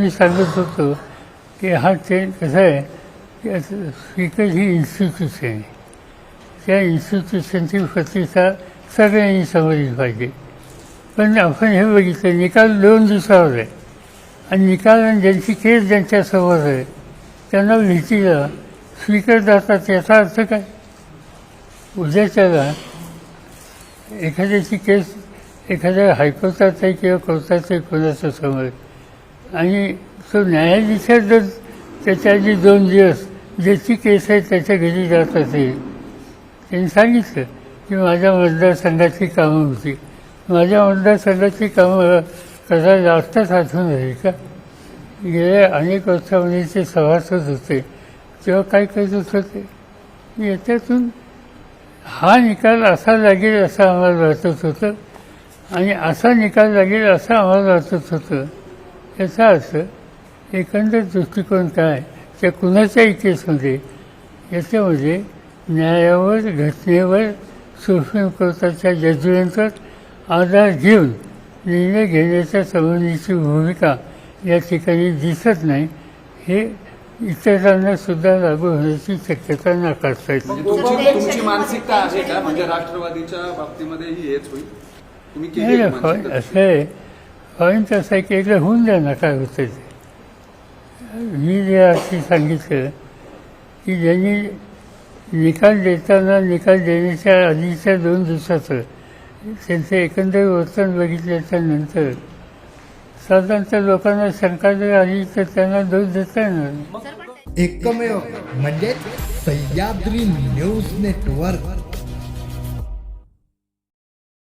मी सांगत होतो की हा चेंज कसं आहे? की स्पीकर ही इन्स्टिट्यूशन आहे. त्या इन्स्टिट्यूशनची प्रतिष्ठा सगळ्यांनी समजली पाहिजे. पण आपण हे बघितलं निकाल दोन दिवसावर आहे. आणि निकाल आणि ज्यांची केस ज्यांच्यासमोर आहे त्यांना भीतीला स्पीकर जातात याचा अर्थ काय? उद्याच्याला एखाद्याची केस एखाद्या हायकोर्टात आहे किंवा कोर्टात आहे कोणाच्या समोर आणि तो न्यायाधीशात जर त्याच्या आधी दोन दिवस ज्याची केस आहे त्याच्या घरी जात असेल. त्यांनी सांगितलं की माझ्या मतदारसंघाची कामं होती. माझ्या मतदारसंघाची कामं कसा जास्तच आठवण आहे का? गेल्या अनेक वर्षामध्ये ते सभासद होते. तेव्हा काय करत होते याच्यातून हा निकाल असा लागेल असं आम्हाला वाटत होतं. आणि असा निकाल लागेल असं आम्हाला वाटत होतं. याचा अर्थ एकंदर दृष्टिकोन काय? त्या कुणाच्याही केसमध्ये याच्यामध्ये न्यायावर घटनेवर सुप्रीम कोर्टाच्या जजमेंटवर आधार घेऊन निर्णय घेण्याच्या संबंधीची भूमिका या ठिकाणी दिसत नाही. हे इतरांना सुद्धा लागू होण्याची शक्यता नाकारता येते. तुमची तुमची मानसिकता आहे का? म्हणजे राष्ट्रवादीच्या मानसिकता? असं आहे. कारण तसं एक की एकदा होऊन द्या ना काय होतं ते मी जे अशी सांगितलं की ज्यांनी निकाल देताना निकाल देण्याच्या आधीच्या दोन दिवसाचं त्यांचं एकंदर वर्तन बघितल्याच्या नंतर साधारणतः लोकांना शंका जर आली तर त्यांना दोष देता येणार एकमेव म्हणजे सह्याद्री न्यूज नेटवर्क.